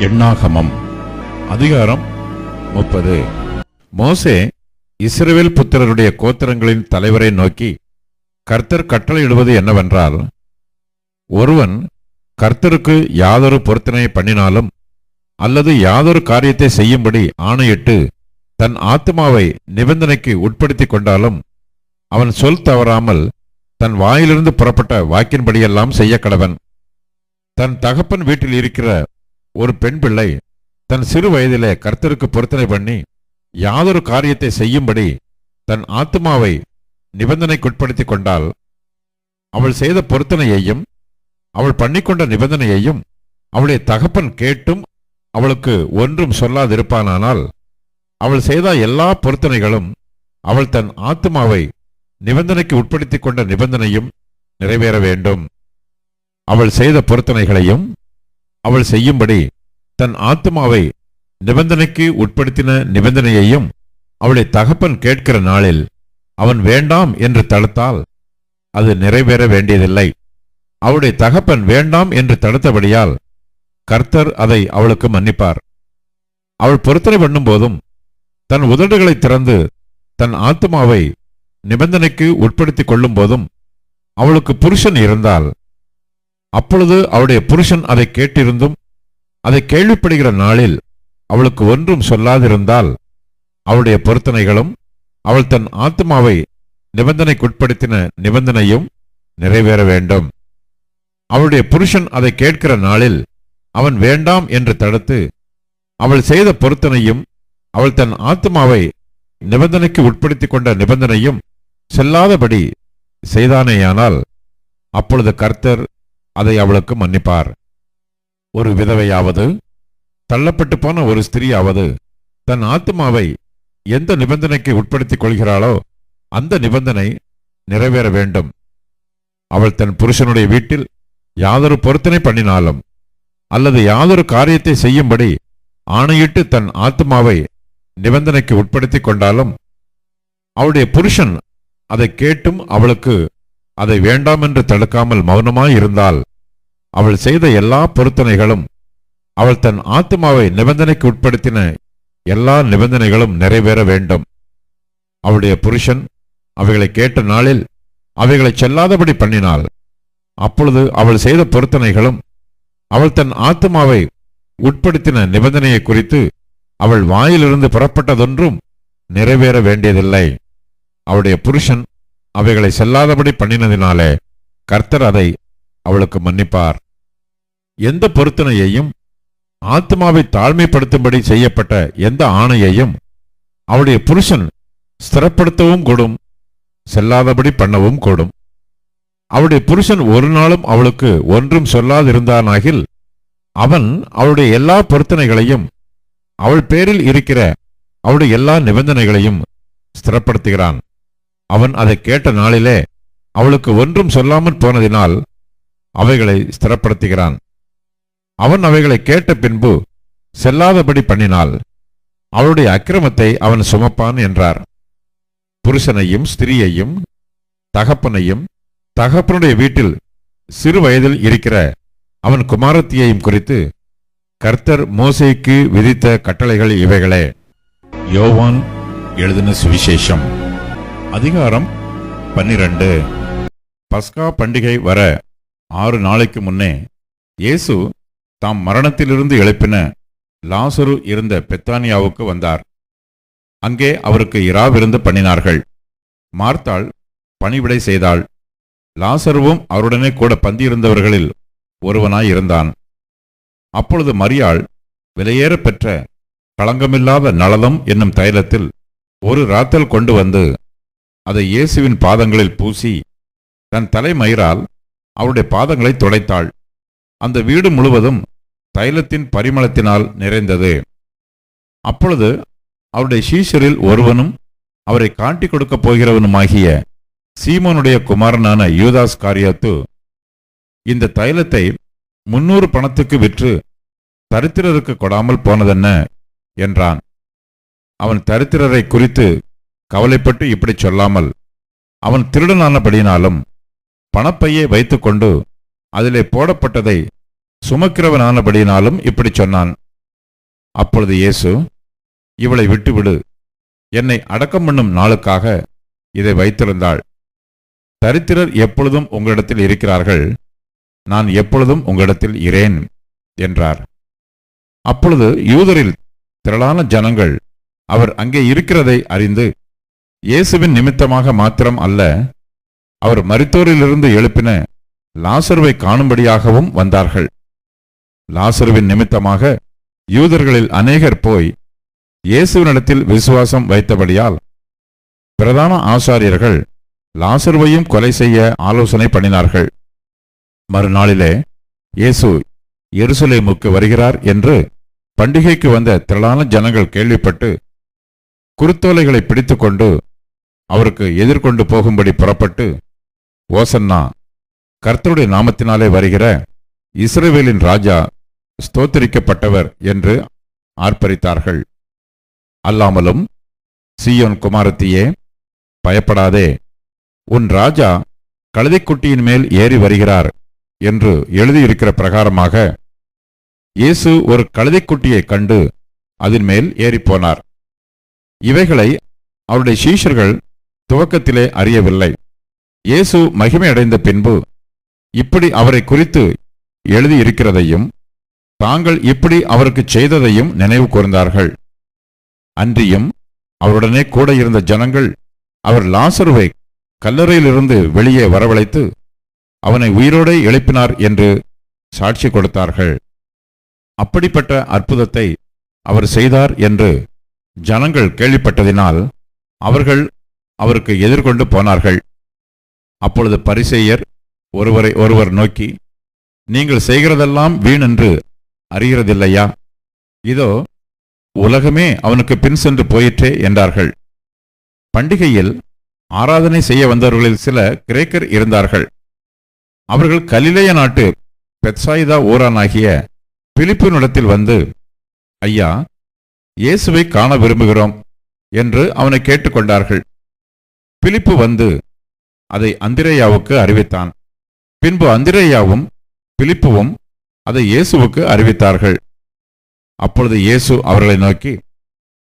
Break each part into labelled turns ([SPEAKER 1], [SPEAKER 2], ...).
[SPEAKER 1] எண்ணாகமம். அதிகாரம் முப்பது. மோசே இஸ்ரேல் புத்திரருடைய கோத்திரங்களின் தலைவரை நோக்கி கர்த்தர் கட்டளையிடுவது என்னவென்றால் ஒருவன் கர்த்தருக்கு யாதொரு பொருத்தனை பண்ணினாலும் அல்லது யாதொரு காரியத்தை செய்யும்படி ஆணையிட்டு தன் ஆத்மாவை நிபந்தனைக்கு உட்படுத்தி கொண்டாலும் அவன் சொல் தவறாமல் தன் வாயிலிருந்து புறப்பட்ட வாக்கின்படியெல்லாம் செய்ய கடவன் தன் தகப்பன் வீட்டில் இருக்கிற ஒரு பெண் பிள்ளை தன் சிறு வயதிலே கர்த்தருக்கு பொருத்தனை பண்ணி யாதொரு காரியத்தை செய்யும்படி தன் ஆத்மாவை நிபந்தனைக்குட்படுத்திக் கொண்டால் அவள் செய்த பொருத்தனையையும் அவள் பண்ணிக்கொண்ட நிபந்தனையையும் அவளுடைய தகப்பன் கேட்டும் அவளுக்கு ஒன்றும் சொல்லாதிருப்பானானால் அவள் செய்த எல்லா பொருத்தனைகளும் அவள் தன் ஆத்மாவை நிபந்தனைக்கு உட்படுத்திக் கொண்ட நிபந்தனையும் நிறைவேற வேண்டும். அவள் செய்த பொருத்தனைகளையும் அவள் செய்யும்படி தன் ஆத்மாவை நிபந்தனைக்கு உட்படுத்தின நிபந்தனையையும் அவளை தகப்பன் கேட்கிற நாளில் அவன் வேண்டாம் என்று தடுத்தால் அது நிறைவேற வேண்டியதில்லை. அவளுடைய தகப்பன் வேண்டாம் என்று தடுத்தபடியால் கர்த்தர் அதை அவளுக்கு மன்னிப்பார். அவள் பொருத்தனை பண்ணும்போதும் தன் உதடுகளை திறந்து தன் ஆத்மாவை நிபந்தனைக்கு உட்படுத்திக் கொள்ளும் போதும் அவளுக்கு புருஷன் இருந்தால் அப்பொழுது அவளுடைய புருஷன் அதை கேட்டிருந்தும் அதை கேள்விப்படுகிற நாளில் அவளுக்கு ஒன்றும் சொல்லாதிருந்தால் அவளுடைய பொருத்தனைகளும் அவள் தன் ஆத்மாவை நிபந்தனைக்குட்படுத்தின நிபந்தனையும் நிறைவேற வேண்டும். அவளுடைய புருஷன் அதை கேட்கிற நாளில் அவன் வேண்டாம் என்று தடுத்து அவள் செய்த பொருத்தனையும் அவள் தன் ஆத்மாவை நிபந்தனைக்கு உட்படுத்திக் கொண்ட நிபந்தனையும் செல்லாதபடி செய்தானேயானால் அப்பொழுது கர்த்தர் அதை அவளுக்கு மன்னிப்பார். ஒரு விதவையாவது தள்ளப்பட்டு போன ஒரு ஸ்திரீயாவது தன் ஆத்மாவை எந்த நிபந்தனைக்கு உட்படுத்திக் கொள்கிறாளோ அந்த நிபந்தனை நிறைவேற வேண்டும். அவள் தன் புருஷனுடைய வீட்டில் யாதொரு பொருத்தனை பண்ணினாலும் அல்லது யாதொரு காரியத்தை செய்யும்படி ஆணையிட்டு தன் ஆத்மாவை நிபந்தனைக்கு உட்படுத்திக் கொண்டாலும் அவளுடைய புருஷன் அதை கேட்டும் அவளுக்கு அதை வேண்டாம் என்று தடுக்காமல் மௌனமாய் இருந்தால் அவள் செய்த எல்லா பொருத்தனைகளும் அவள் தன் ஆத்மாவை நிபந்தனைக்கு உட்படுத்தின எல்லா நிபந்தனைகளும் நிறைவேற வேண்டும். அவளுடைய புருஷன் அவைகளை கேட்ட நாளில் அவைகளை செல்லாதபடி பண்ணினாள். அப்பொழுது அவள் செய்த பொருத்தனைகளும் அவள் தன் ஆத்மாவை உட்படுத்தின நிபந்தனையை குறித்து அவள் வாயிலிருந்து புறப்பட்டதொன்றும் நிறைவேற வேண்டியதில்லை. அவளுடைய புருஷன் அவைகளை செல்லாதபடி பண்ணினதினாலே கர்த்தர் அதை அவளுக்கு மன்னிப்பார். எந்த பொருத்தனையையும் ஆத்மாவை தாழ்மைப்படுத்தும்படி செய்யப்பட்ட எந்த ஆணையையும் அவளுடைய புருஷன் ஸ்திரப்படுத்தவும் கூடும் செல்லாதபடி பண்ணவும் கூடும். அவளுடைய புருஷன் ஒரு நாளும் அவளுக்கு ஒன்றும் சொல்லாதிருந்தானாகில் அவன் அவளுடைய எல்லா பொருத்தனைகளையும் அவள் பேரில் இருக்கிற அவளுடைய எல்லா நிபந்தனைகளையும் ஸ்திரப்படுத்துகிறான். அவன் அதை கேட்ட நாளிலே அவளுக்கு ஒன்றும் சொல்லாமற் போனதினால் அவைகளை ஸ்திரப்படுத்துகிறான். அவன் அவைகளை கேட்ட பின்பு செல்லாதபடி பண்ணினால் அவளுடைய அக்கிரமத்தை அவன் சுமப்பான் என்றார். புருஷனையும் ஸ்திரீயையும் தகப்பனையும் தகப்பனுடைய வீட்டில் சிறு வயதில் இருக்கிற அவன் குமாரத்தியையும் குறித்து கர்த்தர் மோசைக்கு விதித்த கட்டளைகள் இவைகளே. யோவான் எழுதின சுவிசேஷம். அதிகாரம் பன்னிரண்டு. பஸ்கா பண்டிகை வர ஆறு நாளைக்கு முன்னே இயேசு தாம் மரணத்திலிருந்து எழுப்பின லாசரு இருந்த பெத்தானியாவுக்கு வந்தார். அங்கே அவருக்கு இராவிருந்து பண்ணினார்கள். மார்த்தாள் பணிவிடை செய்தாள். லாசருவும் அவருடனே கூட பந்தியிருந்தவர்களில் ஒருவனாயிருந்தான் அப்பொழுது மரியாள் விலையேற பெற்ற களங்கமில்லாத நளதம் என்னும் தைலத்தில் ஒரு ராத்தல் கொண்டு வந்து அதை இயேசுவின் பாதங்களில் பூசி தன் தலைமயிரால் அவருடைய பாதங்களை துடைத்தாள். அந்த வீடு முழுவதும் தைலத்தின் பரிமளத்தினால் நிறைந்தது. அப்பொழுது அவருடைய சீஷரில் ஒருவனும் அவரை காட்டிக் கொடுக்கப் போகிறவனுமாகிய சீமோனுடைய குமாரனான யூதாஸ் காரியாத்து இந்த தைலத்தை முன்னூறு பணத்துக்கு விற்று தரித்திரருக்கு கொடாமல் போனதென்ன? என்றான். அவன் தரித்திரரை குறித்து கவலைப்பட்டு இப்படி சொல்லாமல் அவன் திருடனானபடியினாலும் பணப்பையை வைத்துக்கொண்டு அதிலே போடப்பட்டதை சுமக்கிறவனானபடியினாலும் இப்படி சொன்னான். அப்பொழுது இயேசு இவளை விட்டுவிடு. என்னை அடக்கம் பண்ணும் நாளுக்காக இதை வைத்திருந்தாள். தரித்திரர் எப்பொழுதும் உங்களிடத்தில் இருக்கிறார்கள். நான் எப்பொழுதும் உங்களிடத்தில் இரேன் என்றார். அப்பொழுது யூதரில் திரளான ஜனங்கள் அவர் அங்கே இருக்கிறதை அறிந்து இயேசுவின் நிமித்தமாக மாத்திரம் அல்ல அவர் மரித்தோரிலிருந்து எழுப்பின லாசருவை காணும்படியாகவும் வந்தார்கள். லாசருவின் நிமித்தமாக யூதர்களில் அநேகர் போய் இயேசுவினிடத்தில் விசுவாசம் வைத்தபடியால் பிரதான ஆசாரியர்கள் லாசருவையும் கொலை செய்ய ஆலோசனை பண்ணினார்கள். மறுநாளிலே இயேசு எருசலேமுக்கு வருகிறார் என்று பண்டிகைக்கு வந்த திரளான ஜனங்கள் கேள்விப்பட்டு குருத்தோலைகளை பிடித்துக்கொண்டு அவருக்கு எதிர்கொண்டு போகும்படி புறப்பட்டு ஓசன்னா கர்த்தருடைய நாமத்தினாலே வருகிற இஸ்ரேவேலின் ராஜா ஸ்தோத்திரிக்கப்பட்டவர் என்று ஆர்ப்பரித்தார்கள். அல்லாமலும் சியோன் குமாரத்தியே பயப்படாதே உன் ராஜா கழுதைக்குட்டியின் மேல் ஏறி வருகிறார் என்று எழுதியிருக்கிற பிரகாரமாக இயேசு ஒரு கழுதைக்குட்டியைக் கண்டு அதன் மேல் ஏறிப்போனார் இவைகளை அவருடைய சீஷர்கள் துவக்கத்திலே அறியவில்லை. இயேசு மகிமையடைந்த பின்பு இப்படி அவரை குறித்து எழுதியிருக்கிறதையும் தாங்கள் இப்படி அவருக்கு செய்ததையும் நினைவு கூர்ந்தார்கள். அன்றியும் அவருடனே கூட இருந்த ஜனங்கள் அவர் லாசருவை கல்லறையிலிருந்து வெளியே வரவழைத்து அவனை உயிரோடே எழுப்பினார் என்று சாட்சி கொடுத்தார்கள். அப்படிப்பட்ட அற்புதத்தை அவர் செய்தார் என்று ஜனங்கள் கேள்விப்பட்டதினால் அவர்கள் அவருக்கு எதிர்கொண்டு போனார்கள். அப்பொழுது பரிசேயர் ஒருவரை ஒருவர் நோக்கி நீங்கள் செய்கிறதெல்லாம் வீணென்று அறிகிறதில்லையா? இதோ உலகமே அவனுக்கு பின் சென்று போயிற்றே என்றார்கள். பண்டிகையில் ஆராதனை செய்ய வந்தவர்களில் சில கிரேக்கர் இருந்தார்கள். அவர்கள் கலிலேய நாட்டு பெத்சாயிதா ஊரானாகிய பிலிப்பினிடத்தில் வந்து ஐயா இயேசுவை காண விரும்புகிறோம் என்று அவனை கேட்டுக்கொண்டார்கள். பிலிப்பு வந்து அதை அந்திரேயாவுக்கு அறிவித்தான். பின்பு அந்திரேயாவும் பிலிப்புவும் அதை இயேசுவுக்கு அறிவித்தார்கள். அப்பொழுது இயேசு அவர்களை நோக்கி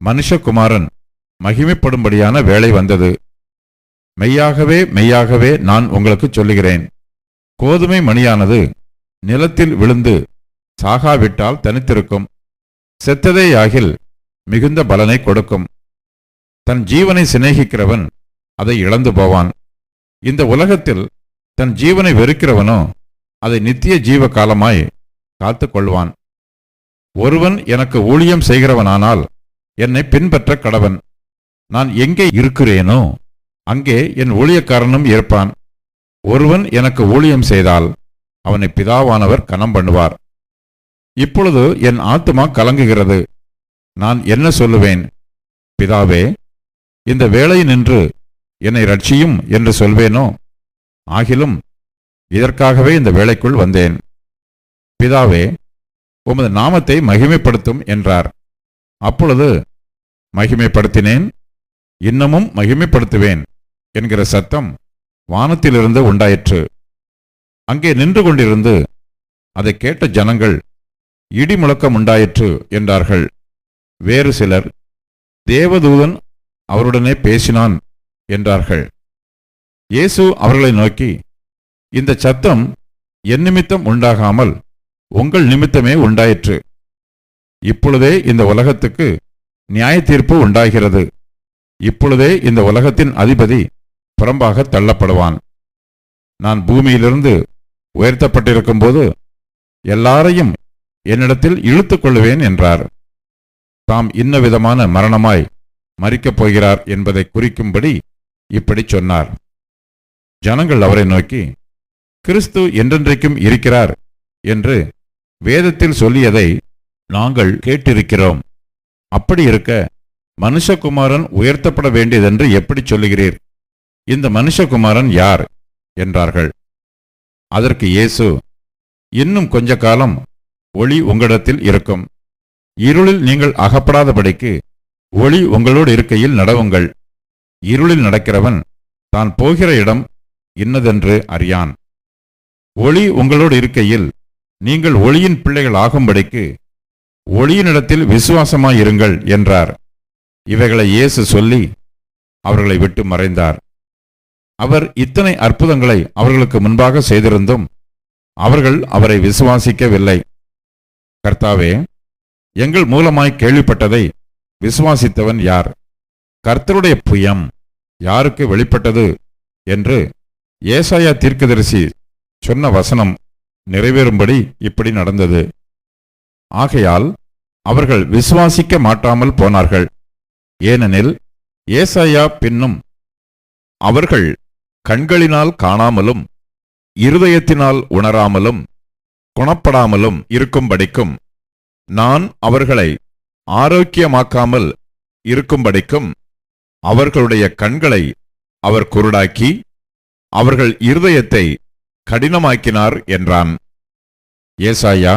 [SPEAKER 1] மனுஷகுமாரன் மகிமைப்படும்படியான வேலை வந்தது. மெய்யாகவே மெய்யாகவே நான் உங்களுக்கு சொல்லுகிறேன். கோதுமை மணியானது நிலத்தில் விழுந்து சாகாவிட்டால் தனித்திருக்கும். செத்ததேயாகில் மிகுந்த பலனை கொடுக்கும். தன் ஜீவனை சிநேகிக்கிறவன் அதை இழந்து போவான். இந்த உலகத்தில் தன் ஜீவனை வெறுக்கிறவனோ அதை நித்திய ஜீவ காலமாய் காத்து கொள்வான் ஒருவன் எனக்கு ஊழியம் செய்கிறவனானால் என்னை பின்பற்ற கடவன். நான் எங்கே இருக்கிறேனோ அங்கே என் ஊழியக்காரனும் இருப்பான். ஒருவன் எனக்கு ஊழியம் செய்தால் அவனை பிதாவானவர் கனம் பண்ணுவார். இப்பொழுது என் ஆத்துமா கலங்குகிறது. நான் என்ன சொல்லுவேன்? பிதாவே இந்த வேலை நின்று என்னை ரட்சியும் என்று சொல்வேனோ? ஆகிலும் இதற்காகவே இந்த வேலைக்குள் வந்தேன். பிதாவே உமது நாமத்தை மகிமைப்படுத்தும் என்றார். அப்பொழுது மகிமைப்படுத்தினேன் இன்னமும் மகிமைப்படுத்துவேன் என்கிற சத்தம் வானத்திலிருந்து உண்டாயிற்று. அங்கே நின்று கொண்டிருந்து அதை கேட்ட ஜனங்கள் இடி முழக்கம் உண்டாயிற்று என்றார்கள். வேறு சிலர் தேவதூதன் அவருடனே பேசினான் என்றார்கள். இயேசு அவர்களை நோக்கி இந்த சத்தம் என் நிமித்தம் உண்டாகாமல் உங்கள் நிமித்தமே உண்டாயிற்று. இப்பொழுதே இந்த உலகத்துக்கு நியாய தீர்ப்பு உண்டாகிறது. இப்பொழுதே இந்த உலகத்தின் அதிபதி புறம்பாக தள்ளப்படுவான். நான் பூமியிலிருந்து உயர்த்தப்பட்டிருக்கும்போது எல்லாரையும் என்னிடத்தில் இழுத்துக் கொள்ளுவேன் என்றார். தாம் இன்ன விதமான மரணமாய் மறிக்கப் போகிறார் என்பதை குறிக்கும்படி இப்படி சொன்னார். ஜனங்கள் அவரை நோக்கி கிறிஸ்து என்றென்றைக்கும் இருக்கிறார் என்று வேதத்தில் சொல்லியதை நாங்கள் கேட்டிருக்கிறோம். அப்படி இருக்க மனுஷகுமாரன் உயர்த்தப்பட வேண்டியதென்று எப்படி சொல்லுகிறீர்? இந்த மனுஷகுமாரன் யார்? என்றார்கள். அதற்கு இயேசு இன்னும் கொஞ்ச காலம் ஒளி உங்களிடத்தில் இருக்கும். இருளில் நீங்கள் அகப்படாதபடிக்கு ஒளி உங்களோடு இருக்கையில் நடவுங்கள். இருளில் நடக்கிறவன் தான் போகிற இடம் இன்னதென்று அறியான். ஒளி உங்களோடு இருக்கையில் நீங்கள் ஒளியின் பிள்ளைகள் ஆகும்படிக்கு ஒளியினிடத்தில் விசுவாசமாயிருங்கள் என்றார். இவைகளை இயேசு சொல்லி அவர்களை விட்டு மறைந்தார். அவர் இத்தனை அற்புதங்களை அவர்களுக்கு முன்பாக செய்திருந்தும் அவர்கள் அவரை விசுவாசிக்கவில்லை. கர்த்தாவே எங்கள் மூலமாய் கேள்விப்பட்டதை விசுவாசித்தவன் யார்? கர்த்தருடைய புயம் யாருக்கு வெளிப்பட்டது என்று ஏசாயா தீர்க்கதரிசி சொன்ன வசனம் நிறைவேறும்படி இப்படி நடந்தது. ஆகையால் அவர்கள் விசுவாசிக்க மாட்டாமல் போனார்கள். ஏனெனில் ஏசாயா பின்னும் அவர்கள் கண்களினால் காணாமலும் இருதயத்தினால் உணராமலும் குணப்படாமலும் இருக்கும்படிக்கும் நான் அவர்களை ஆரோக்கியமாக்காமல் இருக்கும்படிக்கும் அவர்களுடைய கண்களை அவர் குருடாக்கி அவர்கள் இருதயத்தை கடினமாக்கினார் என்றான். ஏசாயா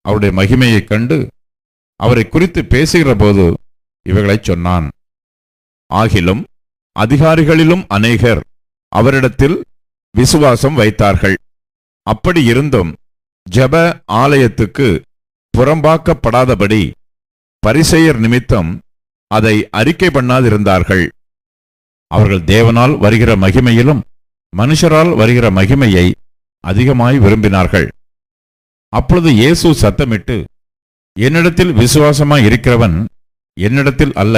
[SPEAKER 1] அவருடைய மகிமையைக் கண்டு அவரை குறித்து பேசுகிறபோது இவைகளைச் சொன்னான். ஆகிலும் அதிகாரிகளிலும் அநேகர் அவரிடத்தில் விசுவாசம் வைத்தார்கள். அப்படி இருந்தும் ஜெப ஆலயத்துக்கு புறம்பாக்கப்படாதபடி பரிசெயர் நிமித்தம் அதை அறிக்கை பண்ணாதிருந்தார்கள். அவர்கள் தேவனால் வருகிற மகிமையிலும் மனுஷரால் வருகிற மகிமையை அதிகமாய் விரும்பினார்கள். அப்பொழுது இயேசு சத்தமிட்டு என்னிடத்தில் விசுவாசமாய் இருக்கிறவன் என்னிடத்தில் அல்ல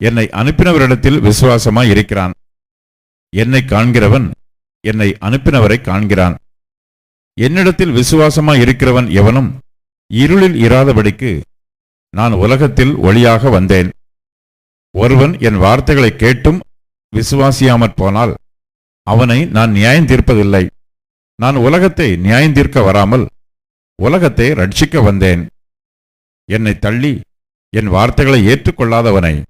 [SPEAKER 1] என்னை அனுப்பினவரிடத்தில் விசுவாசமாய் இருக்கிறான். என்னை காண்கிறவன் என்னை அனுப்பினவரை காண்கிறான். என்னிடத்தில் விசுவாசமாய் இருக்கிறவன் எவனும் இருளில் இராதபடிக்கு நான் உலகத்தில் ஒளியாக வந்தேன். ஒருவன் என் வார்த்தைகளை கேட்டும் விசுவாசியாமற் போனால் அவனை நான் நியாயம் தீர்ப்பதில்லை. நான் உலகத்தை நியாயம் தீர்க்க வராமல் உலகத்தை ரட்சிக்க வந்தேன். என்னை தள்ளி என் வார்த்தைகளை ஏற்றுக்கொள்ளாதவனை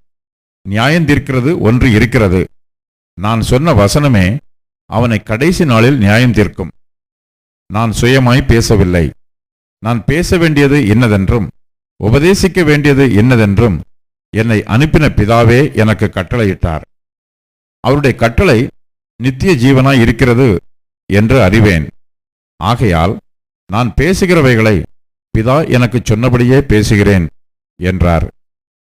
[SPEAKER 1] நியாயம் தீர்க்கிறது ஒன்று இருக்கிறது. நான் சொன்ன வசனமே அவனை கடைசி நாளில் நியாயம் தீர்க்கும். நான் சுயமாய் பேசவில்லை. நான் பேச வேண்டியது என்னதென்றும் உபதேசிக்க வேண்டியது என்னதென்றும் என்னை அனுப்பின பிதாவே எனக்கு கட்டளையிட்டார். அவருடைய கட்டளை நித்திய ஜீவனாய் இருக்கிறது என்று அறிவேன். ஆகையால் நான் பேசுகிறவைகளை பிதா எனக்கு சொன்னபடியே பேசுகிறேன் என்றார்.